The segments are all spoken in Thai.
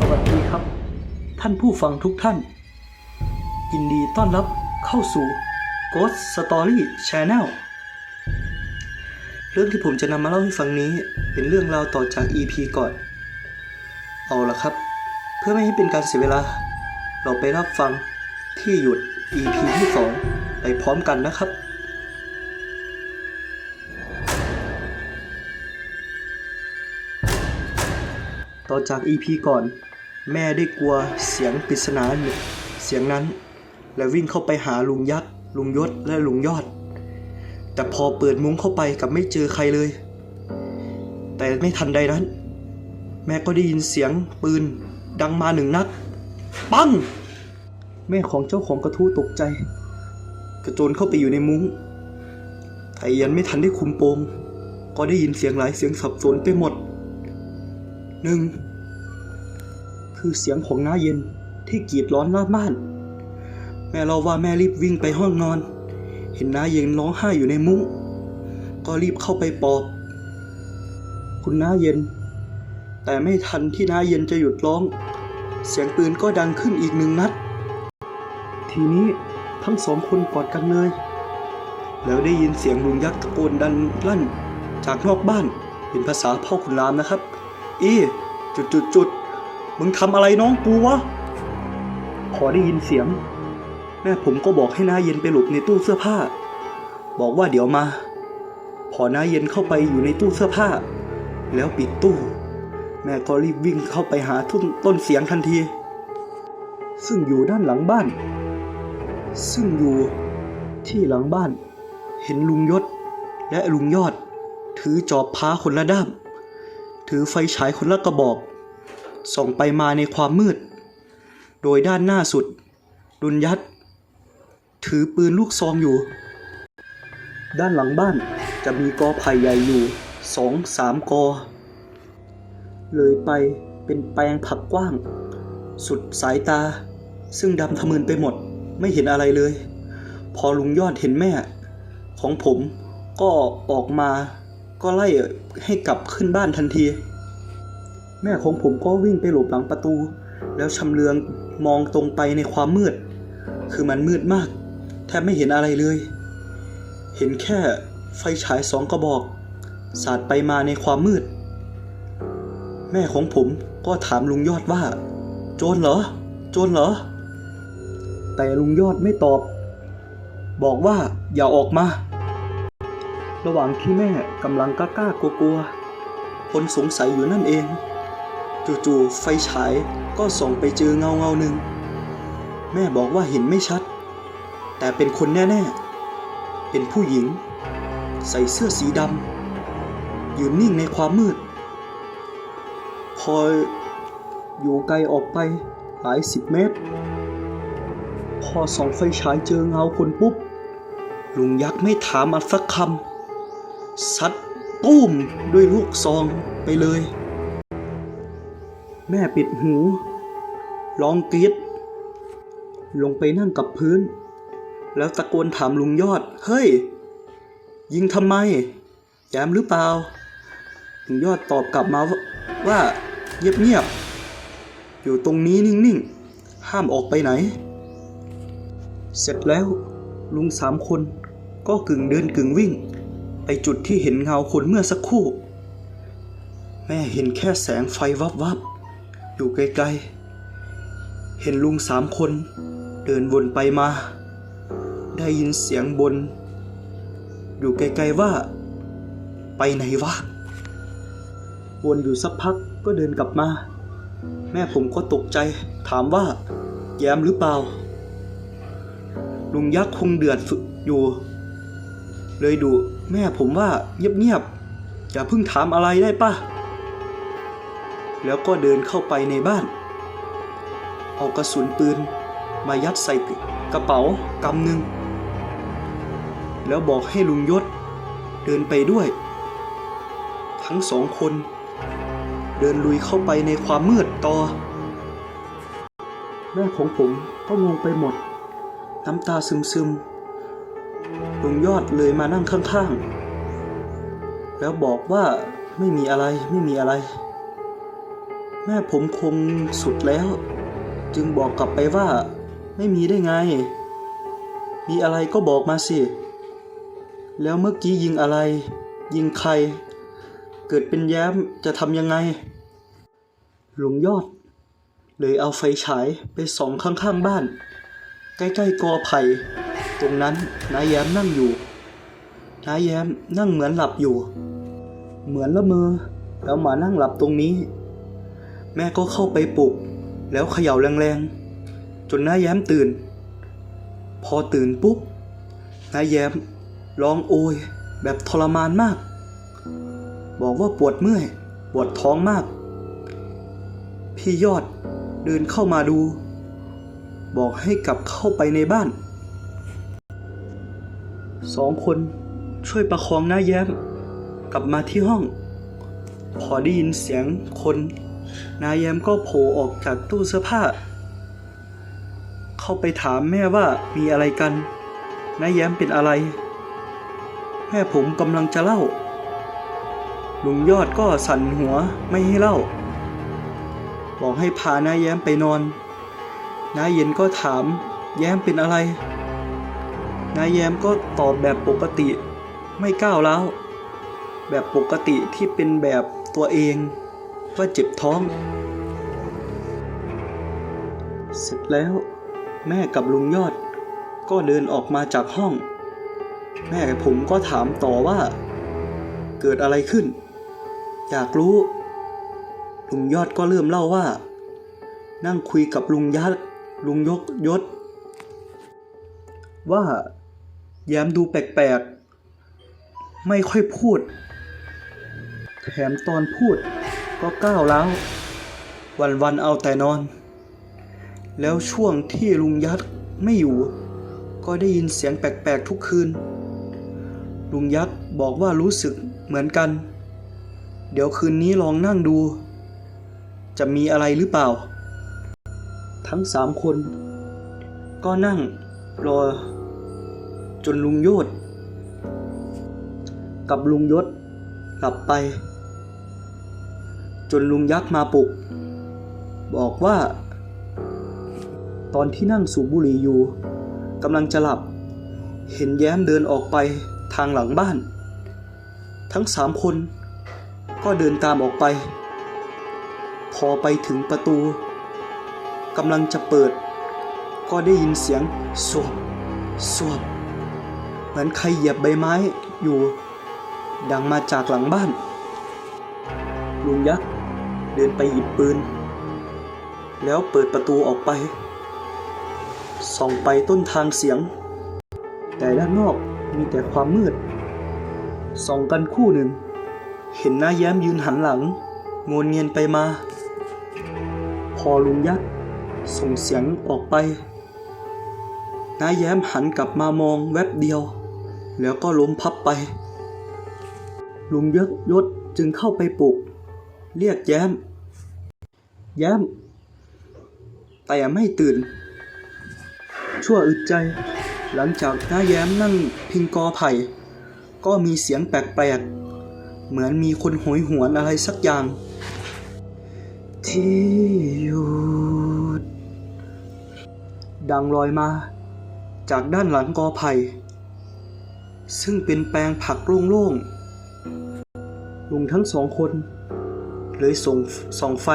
สวัสดีครับ ท่านผู้ฟังทุกท่าน ยินดีต้อนรับเข้าสู่ Ghost Story Channel เรื่องที่ผมจะนำมาเล่าให้ฟังนี้เป็นเรื่องราวต่อจาก EP ก่อน เอาละครับ เพื่อไม่ให้เป็นการเสียเวลา เราไปรับฟังที่หยุด EP ที่ 2 ไปพร้อมกันนะครับ อจาก EP ก่อน แม่ได้กลัวเสียงปริศนาเสียงนั้น และวิ่งเข้าไปหาลุงยักษ์ลุงยศและลุงยอด แต่พอเปิดมุ้งเข้าไปกับไม่เจอใครเลย แต่ไม่ทันใดนั้น แม่ก็ได้ยินเสียงปืนดังมาหนึ่งนัดปัง แม่ของเจ้าของกระทู้ตกใจ กระโจนเข้าไปอยู่ในมุ้งไทยันไม่ทันได้คุมโปงก็ได้ยินเสียงหลายเสียงสับสนไปหมด หนึ่งคือเสียงของน้าเย็นที่กรีดร้อนหน้าบ้าน แม่เราว่าแม่รีบวิ่งไปห้องนอน เห็นน้าเย็นร้องไห้อยู่ในมุ้งก็รีบเข้าไปปลอบ คุณน้าเย็น แต่ไม่ทันที่น้าเย็นจะหยุดร้อง เสียงปืนก็ดังขึ้นอีกหนึ่งนัด ทีนี้ทั้งสองคนกอดกันเลย แล้วได้ยินเสียงลุงยักษ์ตะโกนดันลั่นจากนอกบ้านเป็นภาษาพ่อขุนรามนะครับ อีจุดจุดจุดมึงทำอะไรน้องกูวะพอได้ยินเสียง แม่ผมก็บอกให้น้าเย็นไปหลบในตู้เสื้อผ้า บอกว่าเดี๋ยวมา พอน้าเย็นเข้าไปอยู่ในตู้เสื้อผ้า แล้วปิดตู้ แม่ก็รีบวิ่งเข้าไปหาทุนต้นเสียงทันที ซึ่งอยู่ด้านหลังบ้าน ซึ่งอยู่ที่หลังบ้าน เห็นลุงยศและลุงยอด ถือจอบพาคนละด้าม ถือไฟฉายคนละกระบอก ส่องไปมาในความมืด โดยด้านหน้าสุด ดุลยัดถือปืนลูกซองอยู่ ด้านหลังบ้านจะมีกอไผ่ใหญ่อยู่สองสามกอ เลยไปเป็นแปลงผักกว้าง สุดสายตา ซึ่งดำทะมึนไปหมดไม่เห็นอะไรเลย พอลุงยอดเห็นแม่ ของผมก็ออกมา ก็ไล่ให้กลับขึ้นบ้านทันที แม่ของผมก็วิ่งไปหลบหลังประตู แล้วชำเลืองมองตรงไปในความมืด คือมันมืดมาก แทบไม่เห็นอะไรเลย เห็นแค่ไฟฉายสองกระบอก สาดไปมาในความมืด แม่ของผมก็ถามลุงยอดว่า โจรเหรอ โจรเหรอ แต่ลุงยอดไม่ตอบ บอกว่าอย่าออกมา ระหว่างที่แม่กำลังกล้ากลัวกลัวๆคนสงสัยอยู่นั่นเอง จู่ๆไฟฉายก็ส่องไปเจอเงาเงาหนึ่ง แม่บอกว่าเห็นไม่ชัด แต่เป็นคนแน่ๆ เป็นผู้หญิง ใส่เสื้อสีดำยืนนิ่งในความมืด พออยู่ไกลออกไปหลายสิบเมตร พอส่องไฟฉายเจอเงาคนปุ๊บลุงยักษ์ไม่ถามอันสักคำ ซัดตุ้มด้วยลูกซองไปเลย แม่ปิดหูร้องกรีดลงไปนั่งกับพื้น แล้วตะโกนถามลุงยอด เฮ้ย ยิงทำไมแยมหรือเปล่า ลุงยอดตอบกลับมาว่าว่าเงียบๆอยู่ตรงนี้นิ่งๆ ห้ามออกไปไหน เสร็จแล้วลุงสามคนก็กึ่งเดินกึ่งวิ่ง ไปจุดที่เห็นเงาคนเมื่อสักครู่ แม่เห็นแค่แสงไฟวับวับอยู่ไกลๆ เห็นลุงสามคน เดินวนไปมา ได้ยินเสียงบน อยู่ไกลๆว่า ไปไหนวะ วนอยู่สักพักก็เดินกลับมา แม่ผมก็ตกใจถามว่า แย้มหรือเปล่า ลุงยักษ์คงเดือดฝึกอยู่ เลยดู แม่ผมว่าเงียบๆอย่าเพิ่งถามอะไรได้ปะแล้วก็เดินเข้าไปในบ้าน เอากระสุนปืน มายัดใส่กระเป๋ากำหนึ่ง แล้วบอกให้ลุงยศเดินไปด้วย ทั้งสองคน เดินลุยเข้าไปในความมืดต่อ แม่ของผมก็งงไปหมด น้ำตาซึมๆ ลุงยอดเลยมานั่งข้างๆ แล้วบอกว่าไม่มีอะไรไม่มีอะไร แม่ผมคงสุดแล้ว จึงบอกกลับไปว่า ไม่มีได้ไง มีอะไรก็บอกมาสิ แล้วเมื่อกี้ยิงอะไร ยิงใคร เกิดเป็นแย้มจะทำยังไงหลวงยอด เลยเอาไฟฉายไปส่องข้างๆบ้าน ใกล้ๆกอไผ่ ตรงนั้นนายแย้มนั่งอยู่นายแย้มนั่งเหมือนหลับอยู่ เหมือนละเมอแล้วมานั่งหลับตรงนี้ แม่ก็เข้าไปปลุก แล้วเขย่าแรงๆ จนน้าแย้มตื่น พอตื่นปุ๊บน้าแย้มร้องโอยแบบทรมานมาก บอกว่าปวดเมื่อย ปวดท้องมาก พี่ยอดเดินเข้ามาดู บอกให้กลับเข้าไปในบ้าน สองคนช่วยประคองน้าแย้ม กลับมาที่ห้อง พอได้ยินเสียงคนน้าแย้มก็โผล่ออกจากตู้เสื้อผ้า เข้าไปถามแม่ว่ามีอะไรกันน้าแย้มเป็นอะไร แม่ผมกำลังจะเล่า ลุงยอดก็สั่นหัวไม่ให้เล่า บอกให้พาน้าแย้มไปนอนน้าเย็นก็ถามแย้มเป็นอะไร น้าแย้มก็ตอบแบบปกติไม่ก้าวร้วแบบปกติที่เป็นแบบตัวเองว่าเจ็บท้อง เสร็จแล้วแม่กับลุงยอดก็เดินออกมาจากห้อง แม่ผมก็ถามต่อว่า เกิดอะไรขึ้น อยากรู้ ลุงยอดก็เริ่มเล่าว่า นั่งคุยกับลุงยัดลุงยกยศว่า แย้มดูแปลกๆ ไม่ค่อยพูด แถมตอนพูดก็ก้าวร้าว วันๆเอาแต่นอน แล้วช่วงที่ลุงยัดไม่อยู่ ก็ได้ยินเสียงแปลกๆทุกคืน ลุงยักษ์บอกว่ารู้สึกเหมือนกัน เดี๋ยวคืนนี้ลองนั่งดู จะมีอะไรหรือเปล่า ทั้งสามคน ก็นั่งรอ จนลุงโยศกับลุงยศหลับไป จนลุงยักษ์มาปลุก บอกว่า ตอนที่นั่งสูบบุหรี่อยู่กำลังจะหลับ เห็นแย้มเดินออกไปทางหลังบ้าน ทั้งสามคนก็เดินตามออกไป พอไปถึงประตูกำลังจะเปิด ก็ได้ยินเสียงสวบสวบ มือนใครเหยียบใบไม้อยู่ ดังมาจากหลังบ้าน ลุงยักษ์เดินไปหยิบปืน แล้วเปิดประตูออกไป ส่องไปต้นทางเสียง แต่ด้านนอกมีแต่ความมืด ส่องกันคู่หนึ่ง เห็นหน้าแย้มยืนหันหลังโงนเงียนไปมา พอลุงยักษ์ส่งเสียงออกไปน้าแย้มหันกลับมามองแวบเดียว แล้วก็ล้มพับไป ลุงยศยศจึงเข้าไปปลุก เรียกแย้ม แย้ม แต่ไม่ตื่น ชั่วอึดใจ หลังจากน้าแย้มนั่งพิงกอไผ่ ก็มีเสียงแปลกๆ เหมือนมีคนโหยหวนอะไรสักอย่าง ที่หยุดดังลอยมา จากด้านหลังกอไผ่ ซึ่งเป็นแปลงผักโล่งๆ ลุงทั้งสองคน เลยส่งส่องไฟ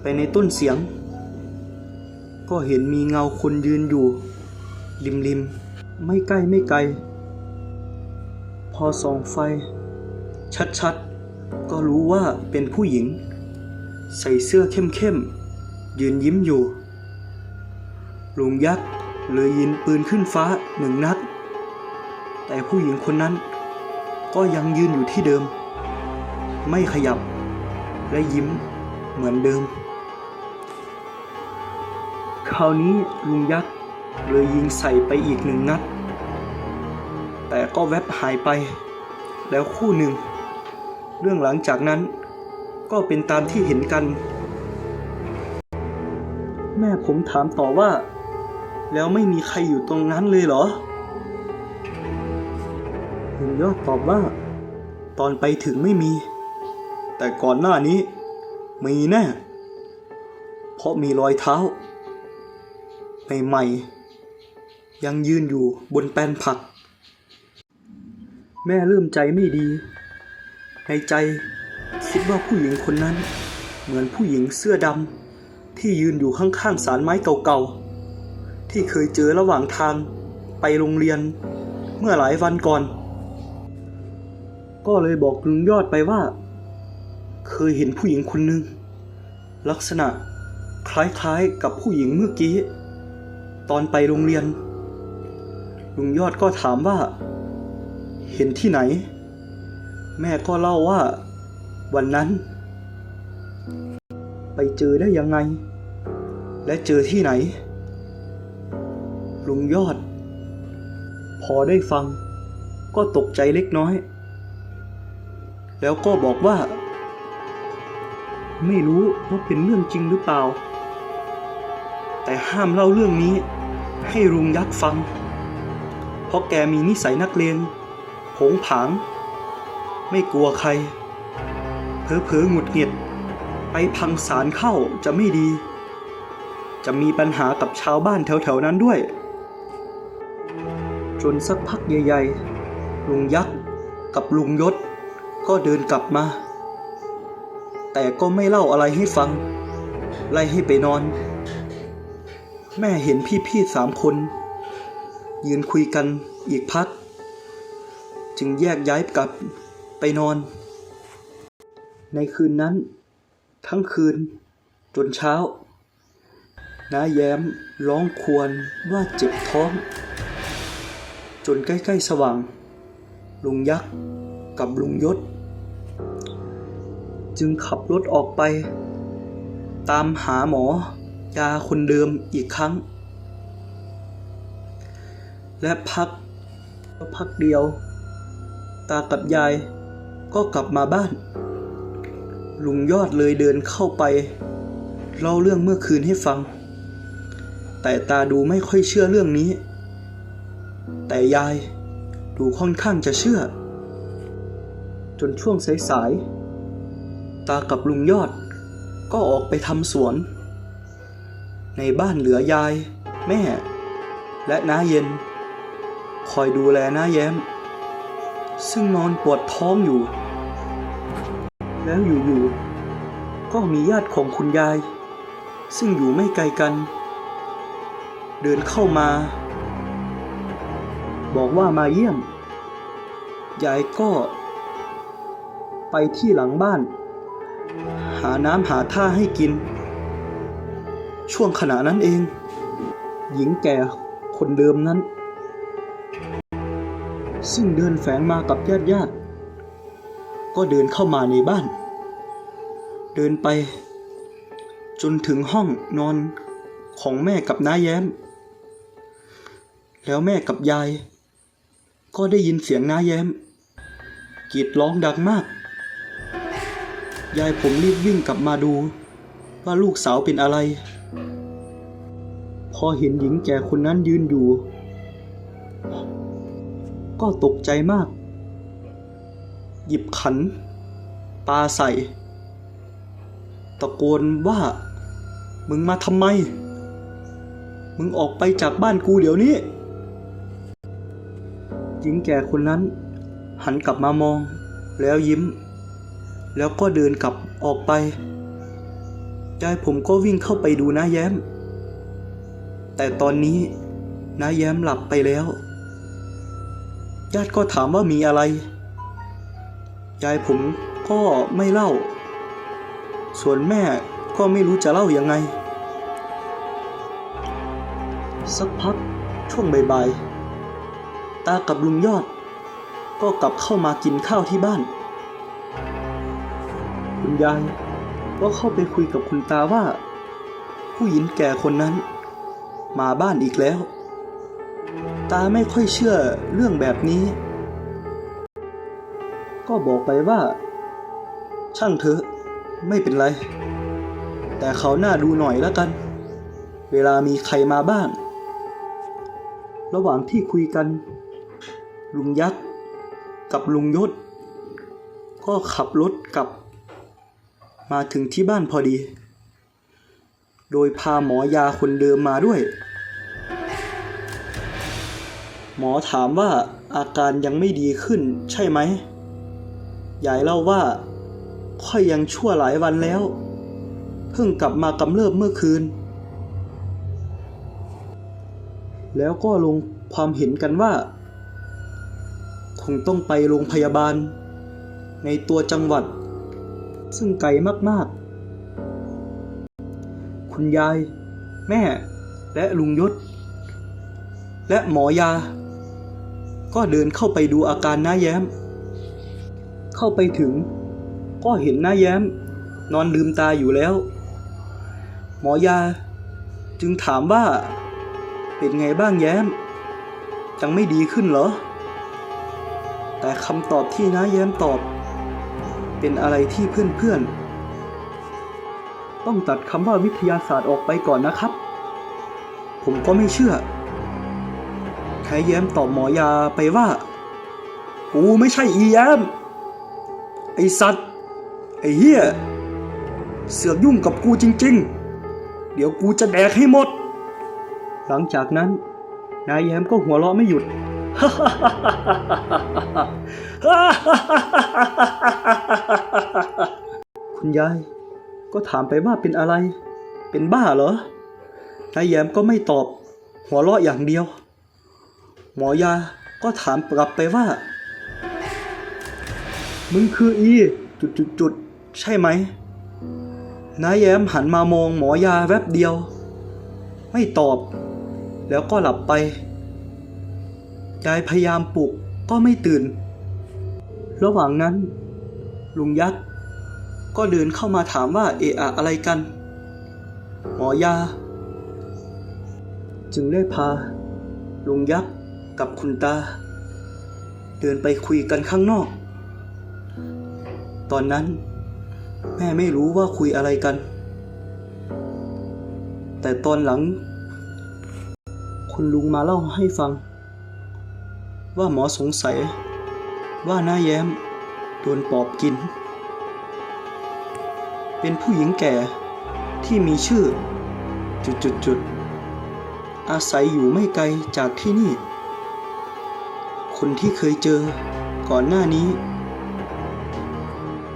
ไปในต้นเสียง ก็เห็นมีเงาคนยืนอยู่ ริมๆไม่ใกล้ไม่ไกล พอส่องไฟ ชัดๆ ก็รู้ว่าเป็นผู้หญิง ใส่เสื้อเข้มๆ ยืนยิ้มอยู่ ลุงยักษ์เลยยิงปืนขึ้นฟ้าหนึ่งนัด แต่ผู้หญิงคนนั้น ก็ยังยืนอยู่ที่เดิม ไม่ขยับ และยิ้มเหมือนเดิม คราวนี้ลุงยักษ์เลยยิงใส่ไปอีกหนึ่งนัด แต่ก็แวบหายไป แล้วคู่หนึ่ง เรื่องหลังจากนั้นก็เป็นตามที่เห็นกัน แม่ผมถามต่อว่า แล้วไม่มีใครอยู่ตรงนั้นเลยเหรอ ลุงยอดตอบว่า ตอนไปถึงไม่มี แต่ก่อนหน้านี้ มีแน่ เพราะมีรอยเท้า ใหม่ๆ ยังยืนอยู่บนแป้นผัก แม่เริ่มใจไม่ดี ในใจคิดว่าผู้หญิงคนนั้น เหมือนผู้หญิงเสื้อดำที่ยืนอยู่ข้างๆสารไม้เก่าๆ ที่เคยเจอระหว่างทางไปโรงเรียนเมื่อหลายวันก่อน ก็เลยบอกลุงยอดไปว่า เคยเห็นผู้หญิงคนหนึ่ง ลักษณะคล้ายๆกับผู้หญิงเมื่อกี้ ตอนไปโรงเรียน ลุงยอดก็ถามว่า เห็นที่ไหน แม่ก็เล่าว่า วันนั้น ไปเจอได้ยังไง และเจอที่ไหน ลุงยอด พอได้ฟังก็ตกใจเล็กน้อย แล้วก็บอกว่า ไม่รู้ว่าเป็นเรื่องจริงหรือเปล่า แต่ห้ามเล่าเรื่องนี้ ให้ลุงยักษ์ฟัง เพราะแกมีนิสัยนักเลงโผงผาง ไม่กลัวใครเผลอหงุดหงิด ไปพังสารเข้าจะไม่ดี จะมีปัญหากับชาวบ้านแถวๆนั้นด้วย จนสักพักใหญ่ๆลุงยักษ์กับลุงยศ ก็เดินกลับมา แต่ก็ไม่เล่าอะไรให้ฟัง ไล่ให้ไปนอน แม่เห็นพี่ๆสามคน ยืนคุยกันอีกพัก จึงแยกย้ายกลับไปนอน ในคืนนั้น ทั้งคืน จนเช้าน้าแย้มร้องควรว่าเจ็บท้อง จนใกล้ ๆ สว่าง ลุงยักษ์กับลุงยศ จึงขับรถออกไป ตามหาหมอยาคนเดิมอีกครั้ง และพักพักเดียว ตากับยายก็กลับมาบ้าน ลุงยอดเลยเดินเข้าไป เล่าเรื่องเมื่อคืนให้ฟัง แต่ตาดูไม่ค่อยเชื่อเรื่องนี้ แต่ยายดูค่อนข้างจะเชื่อ จนช่วงสายๆ ตากับลุงยอด ก็ออกไปทำสวน ในบ้านเหลือยาย แม่ และน้าเย็น คอยดูแลน้าแย้ม ซึ่งนอนปวดท้องอยู่ แล้วอยู่ๆก็มีญาติของคุณยาย ซึ่งอยู่ไม่ไกลกัน เดินเข้ามา บอกว่ามาเยี่ยม ยายก็ไปที่หลังบ้าน หาน้ำหาท่าให้กิน ช่วงขณะนั้นเอง หญิงแก่คนเดิมนั้น ซึ่งเดินแฝงมากับญาติญาติๆก็เดินเข้ามาในบ้าน เดินไป จนถึงห้องนอนของแม่กับน้าแย้ม แล้วแม่กับยาย ก็ได้ยินเสียงน้าแย้มกรีดร้องดังมาก ยายผมรีบวิ่งกลับมาดู ว่าลูกสาวเป็นอะไร พอเห็นหญิงแก่คนนั้นยืนอยู่ ก็ตกใจมาก หยิบขันปาใส่ ตะโกนว่า มึงมาทำไม มึงออกไปจากบ้านกูเดี๋ยวนี้ หญิงแก่คนนั้นหันกลับมามองแล้วยิ้ม แล้วก็เดินกลับออกไปยายผมก็วิ่งเข้าไปดูน้าแย้ม แต่ตอนนี้น้าแย้มหลับไปแล้ว ญาติก็ถามว่ามีอะไร ยายผมก็ไม่เล่า ส่วนแม่ก็ไม่รู้จะเล่ายังไง สักพักช่วงบ่ายๆตากับลุงยอด ก็กลับเข้ามากินข้าวที่บ้าน คุณยายก็เข้าไปคุยกับคุณตาว่า ผู้หญิงแก่คนนั้น มาบ้านอีกแล้ว ตาไม่ค่อยเชื่อเรื่องแบบนี้ ก็บอกไปว่า ช่างเถอะไม่เป็นไร แต่เขาหน้าดูหน่อยแล้วกัน เวลามีใครมาบ้างระหว่างที่คุยกัน ลุงยักษ์กับลุงยศก็ขับรถกลับ มาถึงที่บ้านพอดี โดยพาหมอยาคนเดิมมาด้วย หมอถามว่าอาการยังไม่ดีขึ้นใช่ไหม ยายเล่าว่า ค่อยยังชั่วหลายวันแล้ว เพิ่งกลับมากำเริบเมื่อคืน แล้วก็ลงความเห็นกันว่า คงต้องไปโรงพยาบาล ในตัวจังหวัด ซึ่งไกลมากๆ คุณยาย แม่ และลุงยศ และหมอยา ก็เดินเข้าไปดูอาการน้าแย้ม เข้าไปถึง ก็เห็นน้าแย้ม นอนลืมตาอยู่แล้ว หมอยา จึงถามว่า เป็นไงบ้างแย้ม ยังไม่ดีขึ้นเหรอ แต่คำตอบที่น้าแย้มตอบ เป็นอะไรที่เพื่อนๆ ต้องตัดคำว่าวิทยาศาสตร์ออกไปก่อนนะครับ ผมก็ไม่เชื่อแค่แย้มตอบหมอยาไปว่า กูไม่ใช่อีแย้ม ไอสัตว์ ไอเฮียเสือกยุ่งกับกูจริงๆ เดี๋ยวกูจะแดกให้หมด หลังจากนั้น นายแย้มก็หัวเราะไม่หยุด คุณยาย ก็ถามไปว่าเป็นอะไร เป็นบ้าเหรอนายแย้มก็ไม่ตอบ หัวเราะอย่างเดียว หมอยาก็ถามกลับไปว่า มึงคืออี จุดจุดจุดๆใช่ไหมนายแย้มหันมามองหมอยาแวบเดียว ไม่ตอบ แล้วก็หลับไปยายพยายามปลุกก็ไม่ตื่น ระหว่างนั้น ลุงยักษ์ก็เดินเข้ามาถามว่าเอะอะอะไรกัน หมอยา จึงได้พา ลุงยักษ์กับคุณตา เดินไปคุยกันข้างนอก ตอนนั้น แม่ไม่รู้ว่าคุยอะไรกัน แต่ตอนหลัง คุณลุงมาเล่าให้ฟัง ว่าหมอสงสัย ว่าน้าแย้มโดนปอบกิน เป็นผู้หญิงแก่ที่มีชื่อ จุดๆๆอาศัยอยู่ไม่ไกลจากที่นี่ คนที่เคยเจอก่อนหน้านี้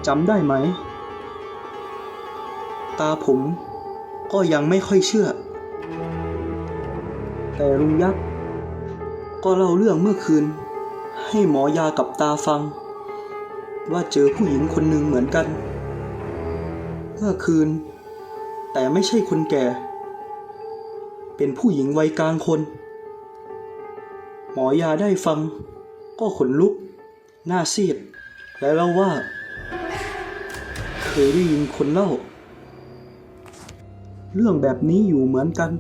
จำได้ไหม ตาผมก็ยังไม่ค่อยเชื่อ แต่ลุงยักษ์ก็เล่าเรื่องเมื่อคืน ให้หมอยากับตาฟัง ว่าเจอผู้หญิงคนหนึ่งเหมือนกัน เมื่อคืน แต่ไม่ใช่คนแก่ เป็นผู้หญิงวัยกลางคน หมอยาได้ฟัง ก็ขนลุก หน้าซีด และเล่าว่า เคยได้ยินคนเล่า เรื่องแบบนี้อยู่เหมือนกัน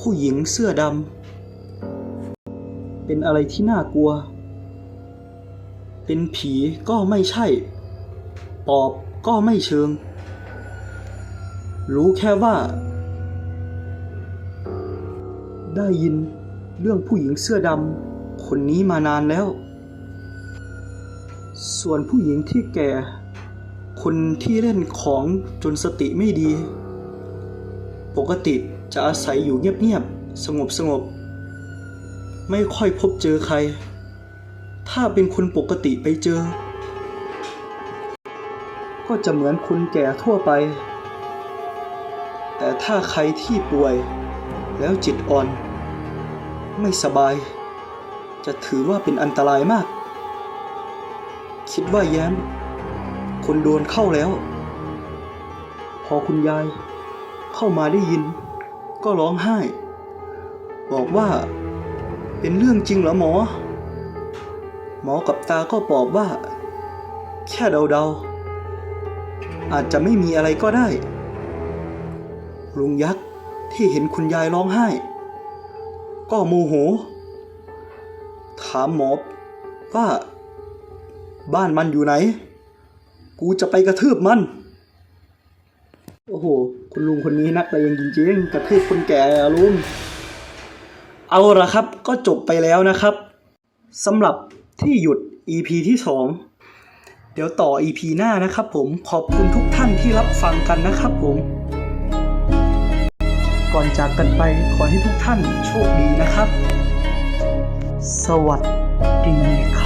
ผู้หญิงเสื้อดำ เป็นอะไรที่น่ากลัว เป็นผีก็ไม่ใช่ ปอบก็ไม่เชิง รู้แค่ว่า ได้ยินเรื่องผู้หญิงเสื้อดำคนนี้มานานแล้ว ส่วนผู้หญิงที่แก่ คนที่เล่นของจนสติไม่ดี ปกติจะอาศัยอยู่เงียบๆ สงบๆ ไม่ค่อยพบเจอใคร ถ้าเป็นคนปกติไปเจอ ก็จะเหมือนคนแก่ทั่วไป แต่ถ้าใครที่ป่วย แล้วจิตอ่อน ไม่สบาย จะถือว่าเป็นอันตรายมาก คิดว่าแย้ม คนโดนเข้าแล้ว พอคุณยายเข้ามาได้ยิน ก็ร้องไห้ บอกว่า เป็นเรื่องจริงเหรอหมอ หมอกับตาก็ปลอบว่า แค่เดาๆ อาจจะไม่มีอะไรก็ได้ ลุงยักษ์ที่เห็นคุณยายร้องไห้ ก็โมโห ถามหมอว่า บ้านมันอยู่ไหน กูจะไปกระทืบมัน โอ้โห คุณลุงคนนี้นักเลงจริงๆ กระทืบคนแก่อะลุง เอาละครับก็จบไปแล้วนะครับสำหรับที่หยุด EP ที่ 2 เดี๋ยวต่อ EP หน้านะครับผมขอบคุณทุกท่านที่รับฟังกันนะครับผม ก่อนจากกันไปขอให้ทุกท่านโชคดีนะครับ สวัสดีครับ